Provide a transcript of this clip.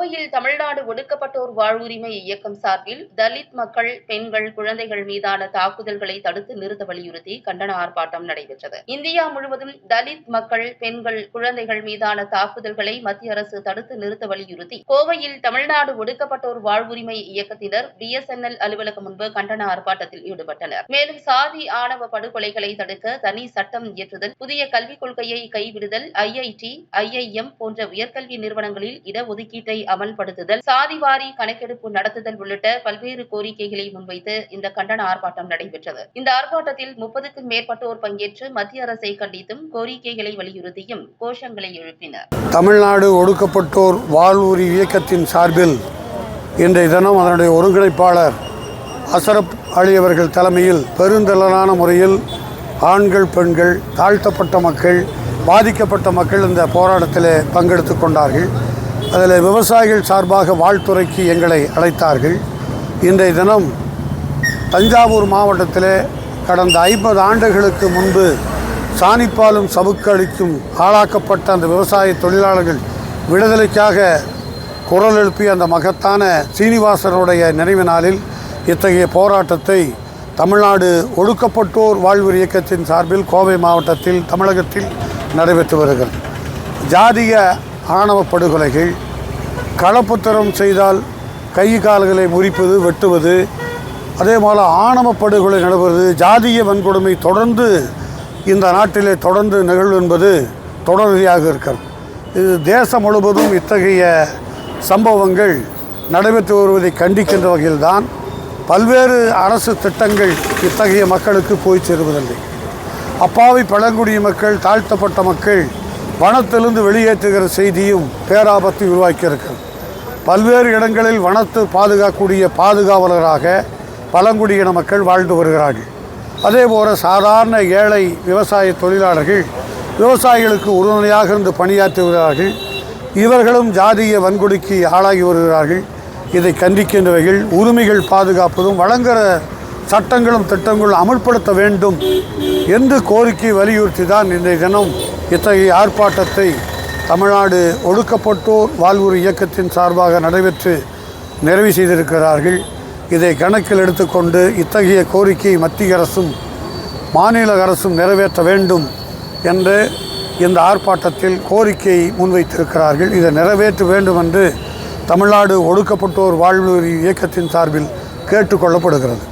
கோவையில் தமிழ்நாடு ஒடுக்கப்பட்டோர் வாழ்வுரிமை இயக்கம் சார்பில் தலித் மக்கள் பெண்கள் குழந்தைகள் மீதான தாக்குதல்களை தடுத்து நிறுத்த வலியுறுத்தி கண்டன ஆர்ப்பாட்டம் நடைபெற்றது. இந்தியா முழுவதும் தலித் மக்கள் பெண்கள் குழந்தைகள் மீதான தாக்குதல்களை மத்திய அரசு தடுத்து நிறுத்த வலியுறுத்தி கோவையில் தமிழ்நாடு ஒடுக்கப்பட்டோர் வாழ்வுரிமை இயக்கத்தினர் பிஎஸ்என்எல் அலுவலகம் முன்பு கண்டன ஆர்ப்பாட்டத்தில் ஈடுபட்டனர். மேலும் சாதி ஆணவ படுகொலைகளை தடுக்க தனி சட்டம் இயற்றுதல் புதிய கல்விக் கொள்கையை கைவிடுதல் ஐஐடி ஐஐஎம் போன்ற உயர்கல்வி நிறுவனங்களில் இடஒதுக்கீட்டை அமல்படுத்துதல் சாதிவாரி கணக்கெடுப்பு நடத்துதல் உள்ளிட்ட பல்வேறு கோரிக்கைகளை முன்வைத்து இந்த கண்டன ஆர்ப்பாட்டம் நடைபெற்றது. இந்த ஆர்ப்பாட்டத்தில் முப்பதுக்கும் மேற்பட்டோர் பங்கேற்று மத்திய அரசை கண்டித்தும் கோரிக்கைகளை வலியுறுத்தியும் கோஷங்களை எழுப்பினர். தமிழ்நாடு ஒடுக்கப்பட்டோர் வாழ்வுரி இயக்கத்தின் சார்பில் இன்றைய தினம் அதனுடைய ஒருங்கிணைப்பாளர் அசரப் அலி அவர்கள் தலைமையில் பெருந்திரளான முறையில் ஆண்கள் பெண்கள் தாழ்த்தப்பட்ட மக்கள் பாதிக்கப்பட்ட மக்கள் இந்த போராட்டத்தில் பங்கெடுத்து கொண்டார்கள். அதில் விவசாயிகள் சார்பாக வாழ்த்துறைக்கு எங்களை அழைத்தார்கள். இன்றைய தினம் தஞ்சாவூர் மாவட்டத்தில் கடந்த ஐம்பது ஆண்டுகளுக்கு முன்பு சாணிப்பாலும் சவுக்களிக்கும் ஆளாக்கப்பட்ட அந்த விவசாய தொழிலாளர்கள் விடுதலைக்காக குரல் எழுப்பிய அந்த மகத்தான சீனிவாசனுடைய நினைவு நாளில் இத்தகைய போராட்டத்தை தமிழ்நாடு ஒடுக்கப்பட்டோர் வாழ்வு இயக்கத்தின் சார்பில் கோவை மாவட்டத்தில் தமிழகத்தில் நடைபெற்று வருகிறது. ஜாதிய ஆணவ படுகொலைகள் களப்புத்தரம் செய்தால் கை கால்களை முறிப்பது வெட்டுவது அதே போல் ஆணவ படுகொலை நடைபெறுவது ஜாதிய வன்கொடுமை தொடர்ந்து இந்த நாட்டிலே தொடர்ந்து நிகழ்வு என்பது தொடர்ச்சியாக இருக்கிறது. இது தேசம் முழுவதும் இத்தகைய சம்பவங்கள் நடைபெற்று வருவதை கண்டிக்கின்ற வகையில்தான் பல்வேறு அரசு திட்டங்கள் இத்தகைய மக்களுக்கு போய் சேருவதில்லை. அப்பாவி பழங்குடிய மக்கள் தாழ்த்தப்பட்ட மக்கள் வனத்திலிருந்து வெளியேற்றுகிற செய்தியும் பேராபத்தை உருவாக்கியிருக்கிறது. பல்வேறு இடங்களில் வனத்தை பாதுகாக்கக்கூடிய பாதுகாவலராக பழங்குடியின மக்கள் வாழ்ந்து வருகிறார்கள். அதேபோல சாதாரண ஏழை விவசாய தொழிலாளர்கள் விவசாயிகளுக்கு உறுதுணையாக இருந்து பணியாற்றி வருகிறார்கள். இவர்களும் ஜாதிய வன்கொடுக்கு ஆளாகி வருகிறார்கள். இதை கண்டிக்கின்றவைகள் உரிமைகள் பாதுகாப்பதும் வழங்குகிற சட்டங்களும் திட்டங்களும் அமுல்படுத்த வேண்டும் என்று கோரிக்கை வலியுறுத்தி தான் இன்றைய தினம் இத்தகைய ஆர்ப்பாட்டத்தை தமிழ்நாடு ஒடுக்கப்பட்டோர் வாழ்வுறு இயக்கத்தின் சார்பாக நடைபெற்று நிறைவு செய்திருக்கிறார்கள். இதை கணக்கில் எடுத்துக்கொண்டு இத்தகைய கோரிக்கையை மத்திய அரசும் மாநில அரசும் நிறைவேற்ற வேண்டும் என்று இந்த ஆர்ப்பாட்டத்தில் கோரிக்கை முன்வைத்திருக்கிறார்கள். இதை நிறைவேற்ற வேண்டும் என்று தமிழ்நாடு ஒடுக்கப்பட்டோர் வாழ்வுறு இயக்கத்தின் சார்பில் கேட்டுக்கொள்ளப்படுகிறது